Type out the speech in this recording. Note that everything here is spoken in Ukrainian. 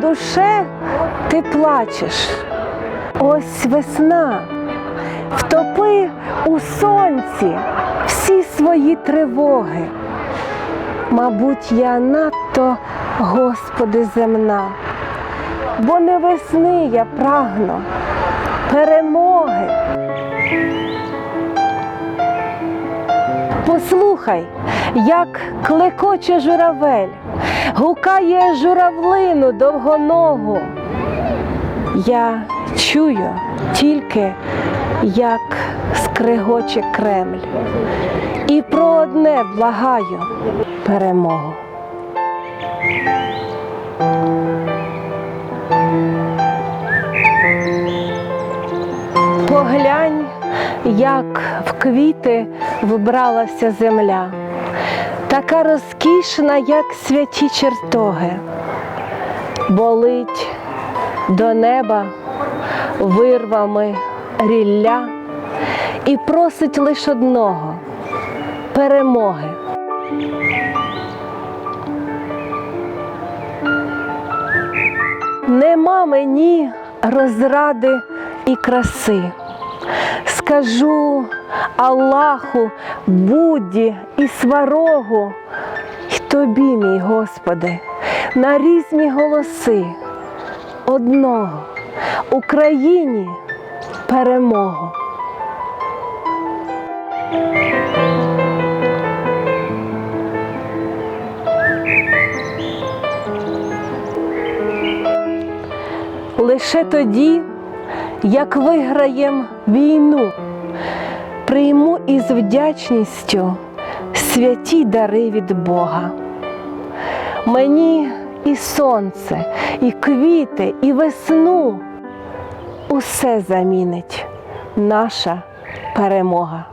душе ти плачеш. Ось весна. Втопи у сонці всі свої тривоги. Мабуть, я надто, Господи, земна, бо не весни я прагну, перемоги. Послухай, як клекоче журавель, гукає журавлину довгоногу. Я чую тільки, як скрегоче Кремль. І про одне благаю перемогу. Поглянь, як в квіти вбралася земля, така розкішна, як святі чертоги, болить до неба вирвами рілля і просить лиш одного перемоги. Нема мені розради і краси. Скажу Аллаху, Будді і сварогу, й тобі, мій Господи, на різні голоси одного Україні перемогу. Лише тоді, як виграєм війну, прийму із вдячністю святі дари від Бога. Мені і сонце, і квіти, і весну усе замінить наша перемога.